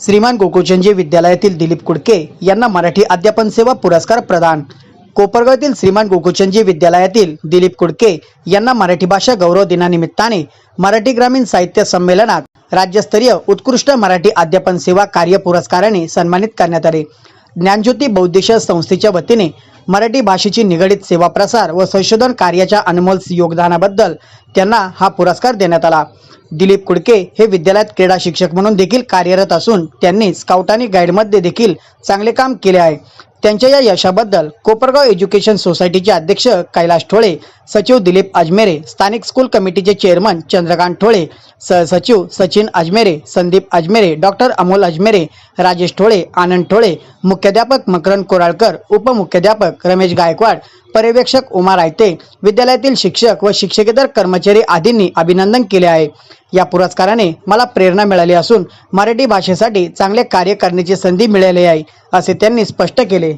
श्रीमान गोकुळचंदजी विद्यालयातील दिलीप कुडके यांना मराठी अध्यापन सेवा पुरस्कार प्रदान. कोपरगाव श्रीमान गोकुळचंदजी विद्यालयातील दिलीप कुडके यांना मराठी भाषा गौरव दिनानिमित्ताने मराठी ग्रामीण साहित्य संमेलनात राज्यस्तरीय उत्कृष्ट मराठी अध्यापन सेवा कार्य पुरस्काराने सन्मानित करण्यात आले. ज्ञानज्योती बौद्धिश संस्थेच्या वतीने मराठी भाषेची निगडीत सेवा प्रसार व संशोधन कार्याच्या अनमोल योगदानाबद्दल त्यांना हा पुरस्कार देण्यात आला. दिलीप कुडके हे विद्यालयात क्रीडा शिक्षक म्हणून देखील कार्यरत असून त्यांनी स्काउट आणि गाईडमध्ये देखील चांगले काम केले आहे. त्यांच्या या यशाबद्दल कोपरगाव एज्युकेशन सोसायटीचे अध्यक्ष कैलास ठोळे सचिव दिलीप अजमेरे स्थानिक स्कूल कमिटीचे चेअरमन चंद्रकांत ठोळे सहसचिव सचिन अजमेरे संदीप अजमेरे डॉक्टर अमोल अजमेरे राजेश ठोळे आनंद ठोळे मुख्याध्यापक मकरंद कोराळकर उपमुख्याध्यापक रमेश गायकवाड पर्यवेक्षक उमा रायते विद्यालयातील शिक्षक व शिक्षकेतर कर्मचारी आदींनी अभिनंदन केले आहे. या पुरस्काराने मला प्रेरणा मिळाली असून मराठी भाषेसाठी चांगले कार्य करण्याची संधी मिळाली आहे असे त्यांनी स्पष्ट केले.